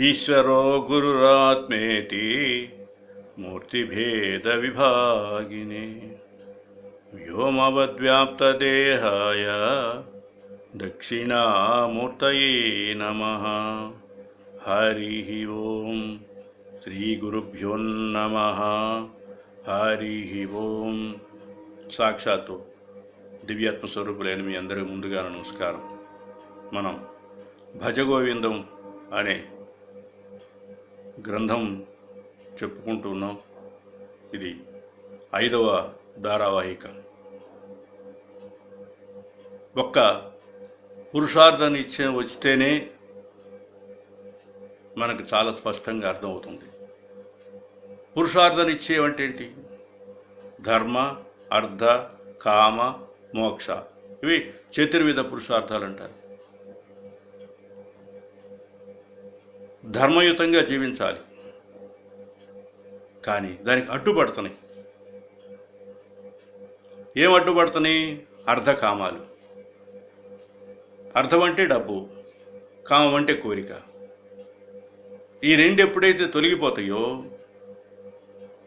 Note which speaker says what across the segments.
Speaker 1: ఈశ్వరో గురురాత్మేతి మూర్తిభేదవిభాగినే వ్యోమవద్వ్యాప్తదేహాయ దక్షిణామూర్తయే నమ హరి ఓం శ్రీగురుభ్యో నమ హరి ఓం సాక్షాత్తు దివ్యాత్మ స్వరూపులైన మీ అందరికీ ముందుగా నమస్కారం మనం భజగోవిందం అనే గ్రంథం చెప్పుకుంటూ ఉన్నాం ఇది ఐదవ ధారావాహిక. ఒక్క పురుషార్థాన్ని ఇచ్చే వస్తేనే మనకు చాలా స్పష్టంగా అర్థమవుతుంది. పురుషార్థాన్ని ఇచ్చేవంటే ఏంటి ధర్మ అర్థ కామ మోక్ష. ఇవి చతుర్విధ పురుషార్థాలు అంటారు ధర్మయుతంగా జీవించాలి. కానీ దానికి అడ్డుపడుతున్నాయి. ఏం అడ్డుపడుతున్నాయి? అర్ధకామాలు. అర్థం అంటే డబ్బు కామం అంటే కోరిక. ఈ రెండు ఎప్పుడైతే తొలగిపోతాయో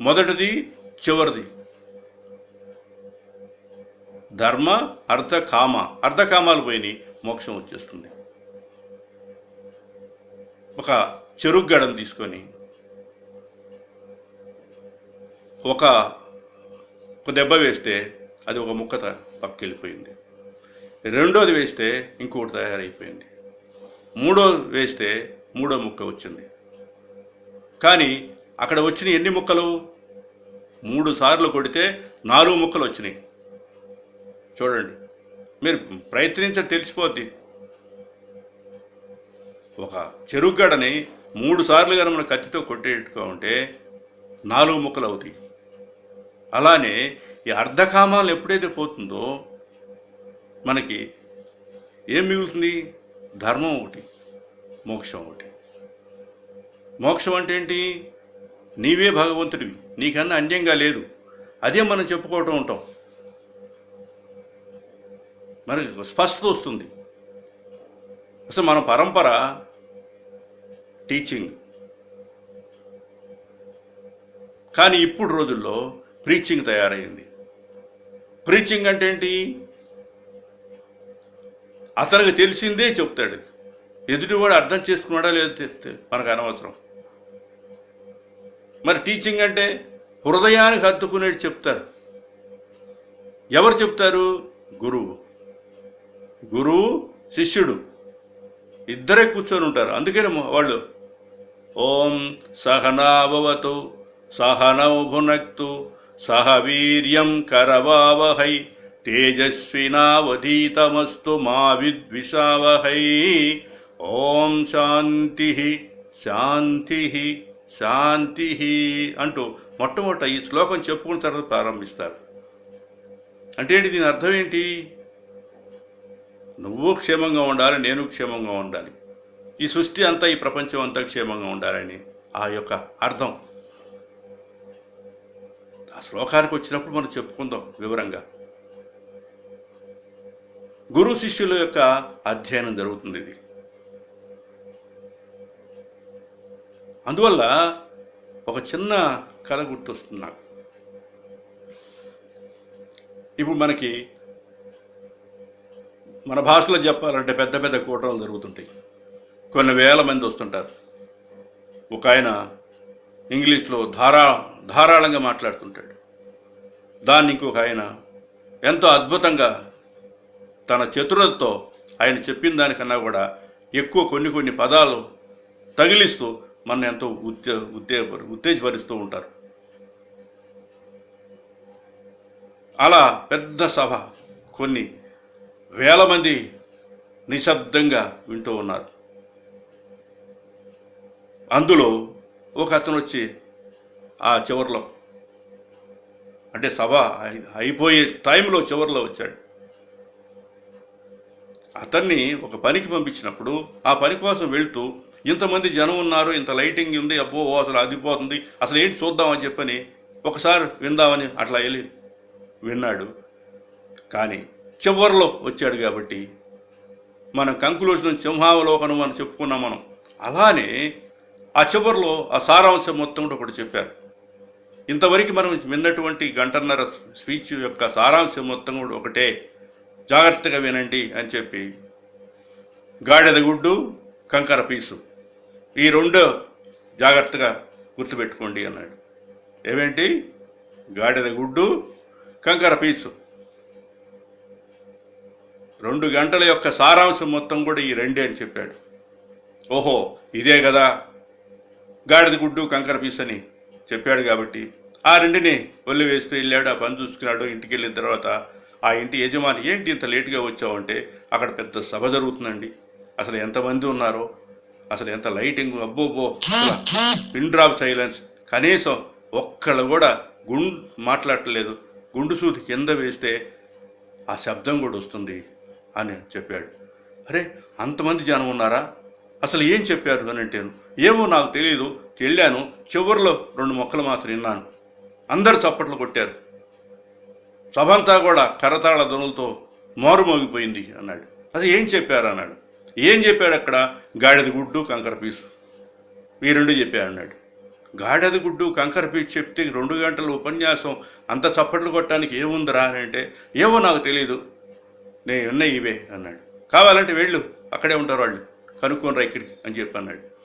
Speaker 1: మొదటిది చివరిది. ధర్మ అర్థ కామ అర్ధకామాలు పోయినాయి మోక్షం వచ్చేస్తుంది. ఒక చెరుగ్గడను తీసుకొని ఒక ఒక దెబ్బ వేస్తే అది ఒక ముక్క పక్కకి వెళ్ళిపోయింది రెండోది వేస్తే ఇంకొకటి తయారైపోయింది. మూడోది వేస్తే మూడో ముక్క వచ్చింది. కానీ అక్కడ వచ్చిన ఎన్ని ముక్కలు? మూడు సార్లు కొడితే నాలుగు ముక్కలు వచ్చినాయి. చూడండి. మీరు ప్రయత్నించడం తెలిసిపోద్ది. ఒక చెరుగడని మూడు సార్లు కనుక మనం కత్తితో కొట్టేట్టుగా ఉంటే నాలుగు ముక్కలు అవుతాయి. అలానే ఈ అర్ధకామాలు ఎప్పుడైతే పోతుందో మనకి ఏం మిగులుతుంది? ధర్మం ఒకటి మోక్షం ఒకటి. మోక్షం అంటే ఏంటి? నీవే భగవంతుడివి నీకన్నా అన్యంగా లేదు. అదే మనం చెప్పుకోవటం ఉంటాం. మనకి స్పష్టత వస్తుంది. అసలు మన పరంపర టీచింగ్. కానీ ఇప్పుడు రోజుల్లో ప్రీచింగ్ తయారైంది. ప్రీచింగ్ అంటే ఏంటి? అతనికి తెలిసిందే చెప్తాడు. ఎదుటివాడు అర్థం చేసుకున్నాడా లేదో మనకు అనవసరం. మరి టీచింగ్ అంటే హృదయానికి హత్తుకునేది చెప్తారు. ఎవరు చెప్తారు? గురువు. గురువు శిష్యుడు. ఇద్దరే కూర్చొని ఉంటారు. అందుకనే వాళ్ళు ఓం సహనావవతు సహనౌ భునక్తు సహ వీర్యం కరవావహై తేజస్వినావధీతమస్తు మా విద్విషావహై. ఓం శాంతి శాంతి శాంతి అంటూ మొట్టమొదట ఈ శ్లోకం చెప్పుకున్న తర్వాత ప్రారంభిస్తారు. అంటే ఏంటి? దీని అర్థం ఏంటి? నువ్వు క్షేమంగా ఉండాలి నేను క్షేమంగా ఉండాలి. ఈ సృష్టి అంతా ఈ ప్రపంచం అంతా క్షేమంగా ఉండాలని ఆ యొక్క అర్థం. ఆ శ్లోకానికి వచ్చినప్పుడు మనం చెప్పుకుందాం వివరంగా. గురు శిష్యుల యొక్క అధ్యయనం జరుగుతుంది ఇది. అందువల్ల ఒక చిన్న కథ గుర్తొస్తుంది నాకు. ఇప్పుడు మనకి మన భాషలో చెప్పాలంటే పెద్ద పెద్ద కూటలు జరుగుతుంటాయి. కొన్ని వేల మంది వస్తుంటారు. ఒక ఆయన ఇంగ్లీష్లో ధారా ధారాళంగా మాట్లాడుతుంటాడు. దాన్ని ఇంకొక ఆయన ఎంతో అద్భుతంగా తన చతురతతో ఆయన చెప్పిన దానికన్నా కూడా ఎక్కువ కొన్ని కొన్ని పదాలు తగిలిస్తూ మన ఎంతో ఉత్తే ఉత్తే ఉత్తేజపరుస్తూ ఉంటారు. అలా పెద్ద సభ కొన్ని వేల మంది నిశ్శబ్దంగా వింటూ ఉన్నారు. అందులో ఒక అతను వచ్చి ఆ చివరిలో అంటే సభ అయిపోయే టైంలో చివరిలో వచ్చాడు. అతన్ని ఒక పనికి పంపించినప్పుడు ఆ పని కోసం వెళ్తూ ఇంతమంది జనం ఉన్నారు ఇంత లైటింగ్ ఉంది అబ్బో ఓ అసలు అదిపోతుంది అసలు ఏంటి చూద్దామని చెప్పని ఒకసారి విందామని అట్లా వెళ్ళి విన్నాడు. కానీ చివరిలో వచ్చాడు కాబట్టి మనం కంక్లూషన్ సింహావలోకనం అని చెప్పుకున్నాం మనం. అలానే ఆ చివరిలో ఆ సారాంశం మొత్తం కూడా ఒకటి చెప్పారు. ఇంతవరకు మనం విన్నటువంటి గంటన్నర స్పీచ్ యొక్క సారాంశం మొత్తం కూడా ఒకటే. జాగ్రత్తగా వినండి అని చెప్పి. గాడిద గుడ్డు కంకర పీసు. ఈ రెండు జాగ్రత్తగా గుర్తుపెట్టుకోండి అన్నాడు. ఏమేంటి? గాడిద గుడ్డు కంకర పీసు. రెండు గంటల యొక్క సారాంశం మొత్తం కూడా ఈ రెండే అని చెప్పాడు. ఓహో ఇదే కదా. గాడిద గుడ్డు కంకర పీస్ అని చెప్పాడు కాబట్టి ఆ రెండిని ఒళ్ళు వేస్తూ వెళ్ళాడు ఆ పని చూసుకున్నాడు. ఇంటికి వెళ్ళిన తర్వాత ఆ ఇంటి యజమాని ఏంటి ఇంత లేటుగా వచ్చావంటే అక్కడ పెద్ద సభ జరుగుతుందండి. అసలు ఎంతమంది ఉన్నారో అసలు ఎంత లైటింగ్ అబ్బోబో పిన్ డ్రాప్ సైలెన్స్. కనీసం ఒక్కళ్ళు కూడా గుండు మాట్లాడట్లేదు. గుండు సూది కింద వేస్తే ఆ శబ్దం కూడా వస్తుంది అని చెప్పాడు. అరే అంతమంది జనం ఉన్నారా? అసలు ఏం చెప్పారు? అని అంటేను ఏమో నాకు తెలియదు వెళ్ళాను. చివరిలో రెండు మొక్కలు మాత్రం విన్నాను. అందరు చప్పట్లు కొట్టారు. సభంతా కూడా కరతాళ ధ్వనులతో మారుమోగిపోయింది అన్నాడు. అది ఏం చెప్పారు అన్నాడు. ఏం చెప్పాడు అక్కడ? గాడిద గుడ్డు కంకర పీసు. ఈ రెండు చెప్పాడు అన్నాడు. గాడిద గుడ్డు కంకర పీసు చెప్తే రెండు గంటల ఉపన్యాసం అంత చప్పట్లు కొట్టడానికి ఏముందిరా అని అంటే ఏమో నాకు తెలియదు నేను ఉన్నాయి ఇవే అన్నాడు. కావాలంటే వెళ్ళు. అక్కడే ఉంటారు వాళ్ళు. కనుక్కోనరా ఇక్కడికి అని చెప్పి అన్నాడు.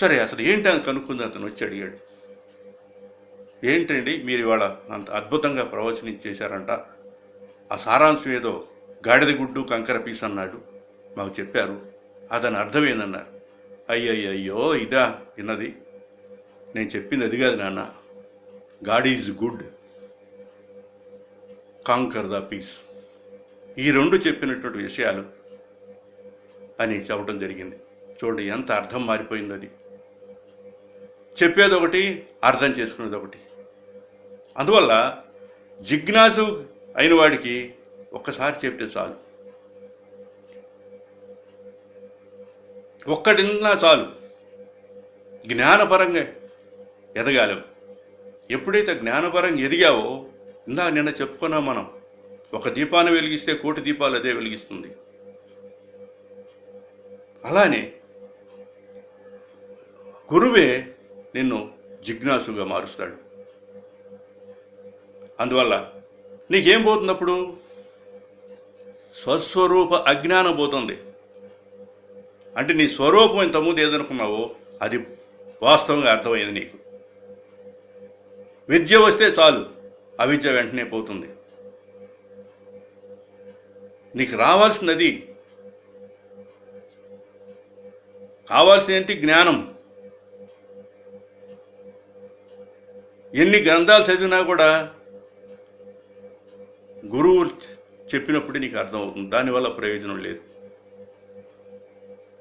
Speaker 1: సరే అసలు ఏంటి అని కనుక్కుంది అతను వచ్చి అడిగాడు. ఏంటండి మీరు ఇవాళ అంత అద్భుతంగా ప్రవచనం చేశారంట? ఆ సారాంశం ఏదో గాడిద గుడ్డు కంకర పీస్ అన్నాడు. మాకు చెప్పారు. అదని అయ్యో అయ్యయ్యో ఇదా విన్నది. నేను చెప్పింది అది కాదు నాన్న. God is good. Conquer the peace. ఈ రెండు చెప్పినటువంటి విషయాలు అని చెప్పడం జరిగింది. చూడండి ఎంత అర్థం మారిపోయింది అది. చెప్పేది ఒకటి అర్థం చేసుకునేది ఒకటి అందువల్ల జిజ్ఞాసు అయిన వాడికి ఒక్కసారి చెప్తే చాలు. ఒక్కటిన్నా చాలు. జ్ఞానపరంగా ఎదగాలం. ఎప్పుడైతే జ్ఞానపరంగా ఎదిగావో ఇందా నిన్న చెప్పుకున్నాం మనం ఒక దీపాన్ని వెలిగిస్తే కోటి దీపాలు అదే వెలిగిస్తుంది. అలానే గురువే నిన్ను జిజ్ఞాసుగా మారుస్తాడు. అందువల్ల నీకేం పోతున్నప్పుడు? స్వస్వరూప అజ్ఞానం పోతుంది. అంటే నీ స్వరూపం ఇంతకుముందు ఏదనుకున్నావో అది వాస్తవంగా అర్థమైంది నీకు. విద్య వస్తే చాలు అవిద్య వెంటనే పోతుంది. నీకు రావాల్సినది కావాల్సింది ఏంటి? జ్ఞానం. ఎన్ని గ్రంథాలు చదివినా కూడా గురువు చెప్పినప్పుడు నీకు అర్థమవుతుంది. దానివల్ల ప్రయోజనం లేదు.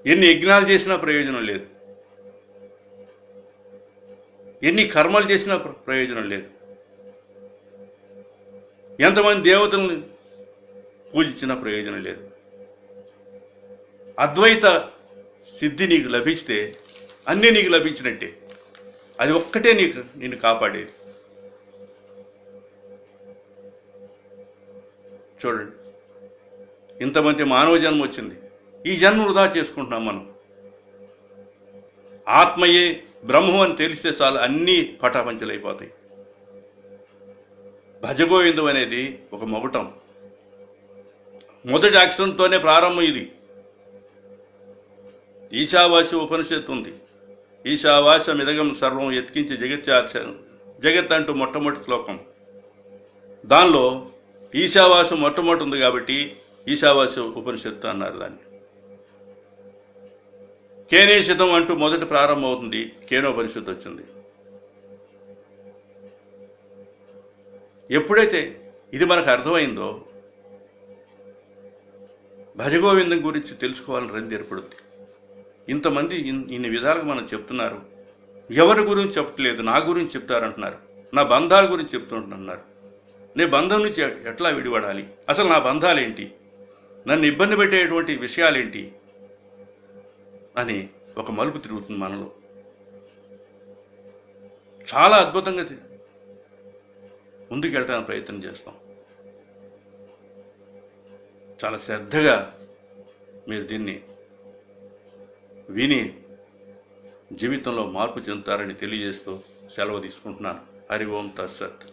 Speaker 1: ఎన్ని యజ్ఞాలు చేసినా ప్రయోజనం లేదు. ఎన్ని కర్మలు చేసినా ప్రయోజనం లేదు. ఎంతమంది దేవతలను పూజించినా ప్రయోజనం లేదు. అద్వైత సిద్ధి నీకు లభిస్తే అన్నీ నీకు లభించినట్టే. అది ఒక్కటే నీకు నిన్ను కాపాడేది. చూడండి. ఇంతమంది మానవ జన్మ వచ్చింది. ఈ జన్మ వృధా చేసుకుంటున్నాం మనం. ఆత్మయే బ్రహ్మం అని తెలిస్తే చాలు అన్నీ పటాపంచలైపోతాయి. భజగోవిందం అనేది ఒక మొగటం. మొదటి అక్షరంతోనే ప్రారంభం ఇది. ఈశావాసి ఉపనిషత్తు ఉంది. ఈశావాసం మిదగం సర్వం ఎత్కించి జగత్యాచ జగత్ అంటూ మొట్టమొదటి శ్లోకం. దానిలో ఈశావాసం మొట్టమొదటి ఉంది కాబట్టి ఈశావాస ఉపనిషత్తు అన్నారు దాన్ని. కేనేషితం అంటూ మొదటి ప్రారంభం అవుతుంది కేనోపనిషత్తు వచ్చింది. ఎప్పుడైతే ఇది మనకు అర్థమైందో భజగోవిందం గురించి తెలుసుకోవాలని రంది ఏర్పడుద్ది. ఇంతమంది ఇన్ని విధాలుగా మనం చెప్తున్నారు. ఎవరి గురించి చెప్పట్లేదు నా గురించి చెప్తారంటున్నారు. నా బంధాల గురించి చెప్తుంటున్నారు. నే బంధం నుంచి ఎట్లా విడిపడాలి? అసలు నా బంధాలేంటి? నన్ను ఇబ్బంది పెట్టేటువంటి విషయాలేంటి? అని ఒక మలుపు తిరుగుతుంది మనలో. చాలా అద్భుతంగా ముందుకెళ్ళడానికి ప్రయత్నం చేస్తాం. చాలా శ్రద్ధగా మీరు దీన్ని విని జీవితంలో మార్పు చెందుతారని తెలియజేస్తూ సెలవు తీసుకుంటున్నాను. హరి ఓం తత్సత్.